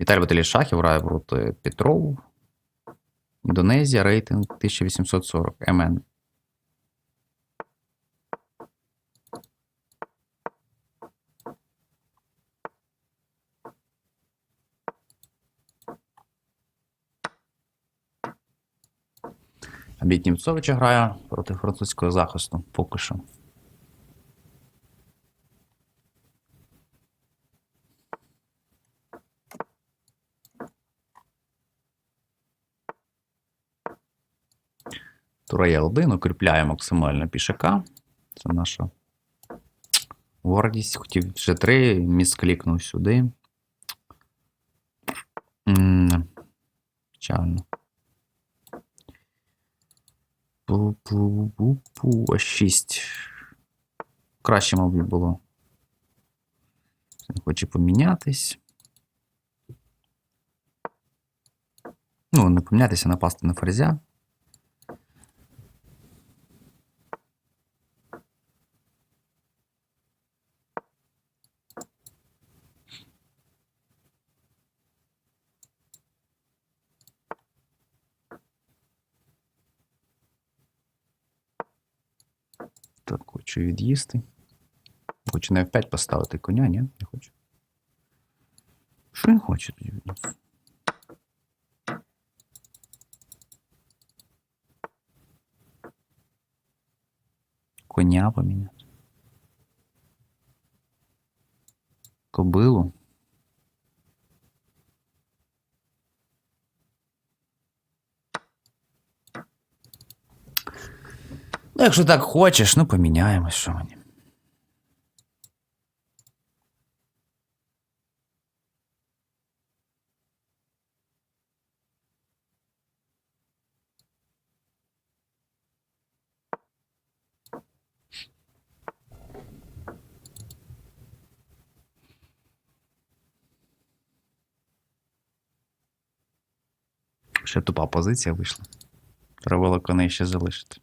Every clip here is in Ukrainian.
Віталій Баталій Шахів грає Петров. Індонезія, рейтинг 1840. МН. Абіт Німцовича грає проти французького захисту. Поки що. Тура 1 укріпляє максимально пішака. Це наша гордість. Хотів G3, місклікнув сюди. Печально. А 6. Краще, мабуть, було. Хоче помінятись. Ну, не помінятися, напасти на ферзя. Так, хочу від'їсти. Хочу на F5 поставити коня, ні? Не хочу. Що він хоче тоді? від? Коня поміняти. Кобилу. Ну, якщо так хочеш, ну поміняємо, що мені. Ще тупа позиція вийшла. Треба було коней ще залишити.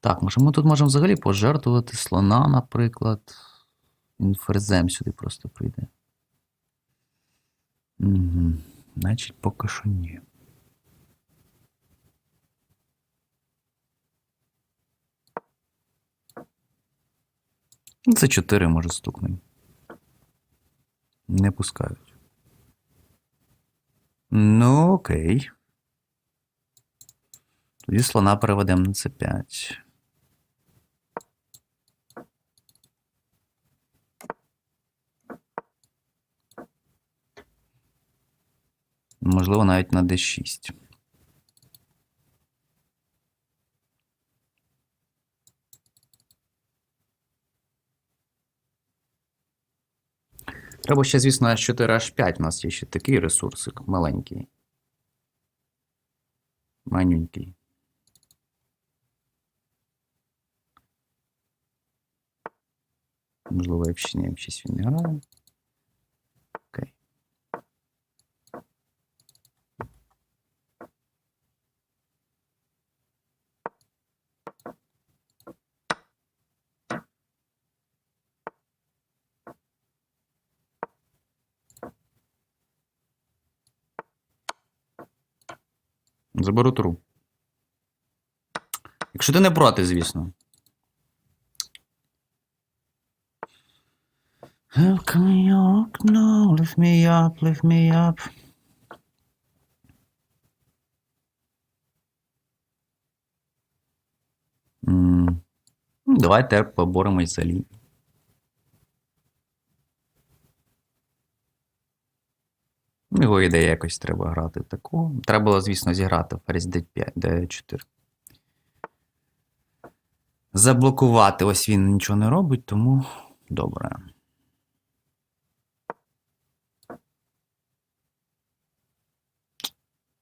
Так, може ми тут можемо взагалі пожертвувати слона, наприклад. Він ферзем сюди просто прийде. Угу. Значить, поки що ні. Це 4 може стукнути. Не пускають. Ну, окей. Тоді слона переведемо на c5. Можливо, навіть на d6. Треба ще, звісно, H4, H5. У нас є ще такий ресурсик маленький. Манюнький. Можливо, F6, не F6 він не грає. Заберу туру. Якщо ти не проти, звісно. Welcome me up, no, lift me up, lift me up. Давайте поборемось за лінію. Ну, Його ідея якось треба грати таку. Треба було, звісно, зіграти ферзь d5, d4. Заблокувати. Ось він нічого не робить, тому добре.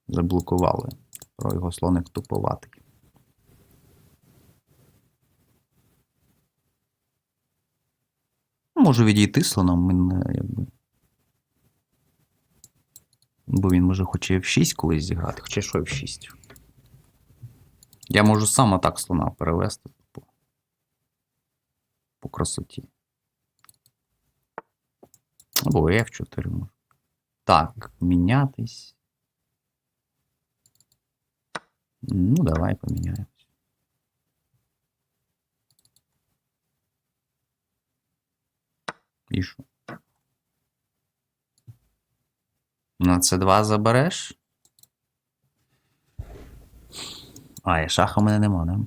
Заблокували. Про його слоник туповатий. Можу відійти слоном, він е, якби. Бо він може хоче F6 колись зіграти, хоча що F6. Я можу сам атак слона перевести. типу. по красоті. Або F4 може. Так, мінятись. Ну, давай поміняємось. І що? На це 2 забереш? А, і шаха в мене нема, да?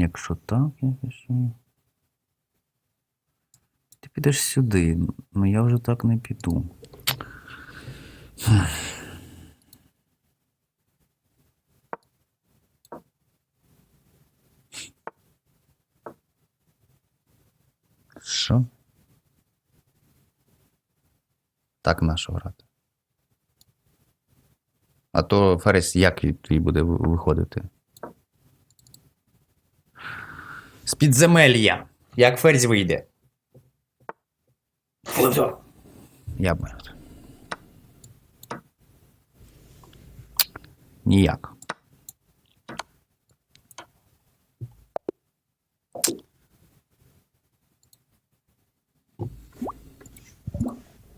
Якщо так, якось. ні. Ти підеш сюди. Ну я вже так не піду. Що? Так нащо грати? А то Ферес як твій буде виходити? З підземелья. Як ферзь вийде? Я б. Ніяк.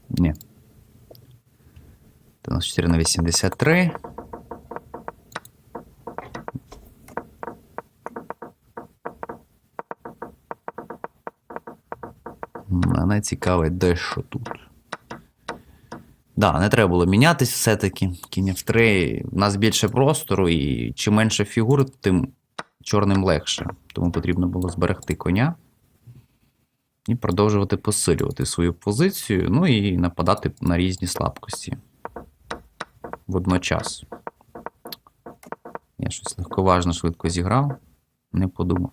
Ні. 94 на 83. Мене цікавить дещо тут. Да, не треба було мінятись все-таки. Кінь F3. У нас більше простору, і чим менше фігур, тим чорним легше. Тому потрібно було зберегти коня і продовжувати посилювати свою позицію, ну і нападати на різні слабкості. Водночас. Я щось легковажно швидко зіграв, не подумав.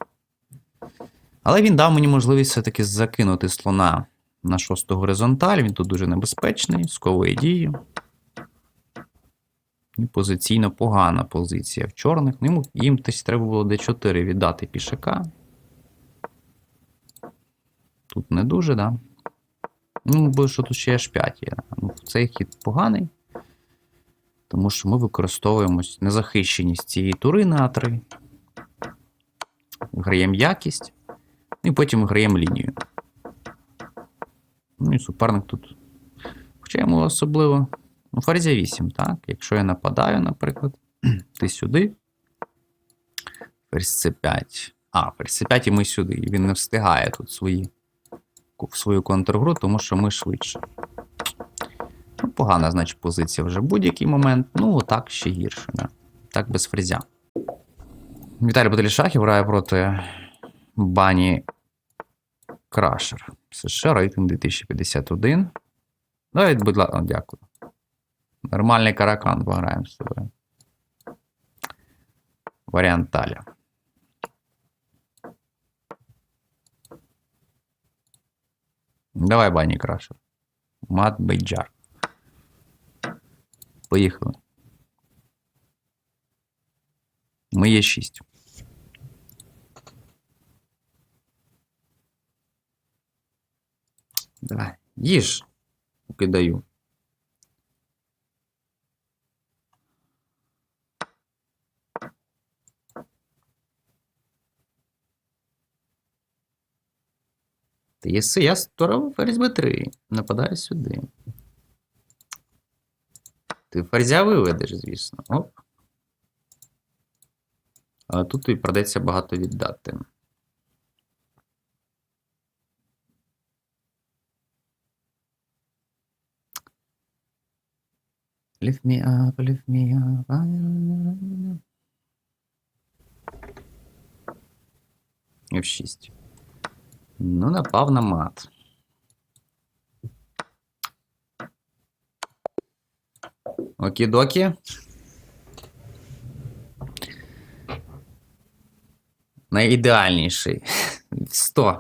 Але він дав мені можливість все-таки закинути слона на шосту горизонталь. Він тут дуже небезпечний, сковує дію. І позиційно погана позиція в чорних. Ну, їм десь треба було d4 віддати пішака. Тут не дуже, да? Ну, бо що тут ще H5 є. Ну, цей хід поганий. Тому що ми використовуємо незахищеність цієї тури на А3. Граємо якість. І потім граємо лінію. Ну і суперник тут. Хоча йому особливо. Ну, ферзя 8, так? Якщо я нападаю, наприклад, ти сюди. Ферзь С5. А, ферзь С5 і ми сюди. І він не встигає тут свої, свою контргру, тому що ми швидше. Ну, погана, значить, позиція вже будь-який момент. Ну, так ще гірше. Да? Так без фрезя. Віталій Баталішахів грає проти Бані Крашер. США рейтинг 2051. Давай, будь ласка, дякую. Нормальний каракан пограємо з тобою. Варіант Таля. Давай, Бані Крашер. Мат Бейджар. Поїхали. Ми є 6. Давай, їж. Поки даю. Ти єси, я створив ферзь Б3. Нападаю сюди. Ти ферзя виведеш, звісно. Оп. Але тут тобі придеться багато віддати. Lift me up, lift me up. F6. Ну, напав на мат. Окі-докі. Найідеальніший. 100.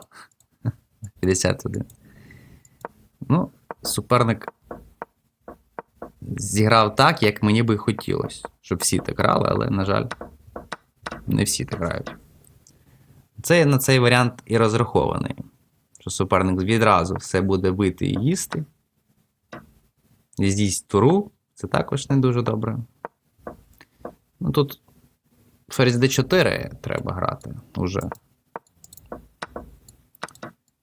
51. Ну, суперник зіграв так, як мені би хотілося, щоб всі так грали, але, на жаль, не всі так грають. Це на цей варіант і розрахований. Що суперник відразу все буде бити і їсти. З'їсть туру, Це також не дуже добре. Ну тут ферзь d4 треба грати уже.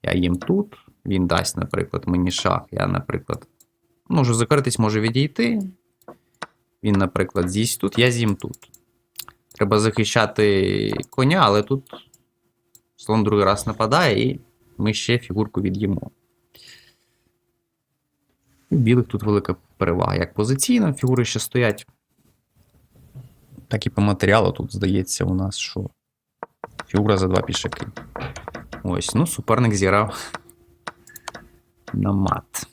Я їм тут. Він дасть, наприклад, мені шах. Я, наприклад, можу закритись, можу відійти. Він, наприклад, з'їсть тут, я з'їм тут. Треба захищати коня, але тут слон другий раз нападає, і ми ще фігурку від'їмо. У білих тут велика перевага. Як позиційно, фігури ще стоять. Так і по матеріалу тут здається у нас, що фігура за два пішаки. Ось, ну, суперник зіграв на мат.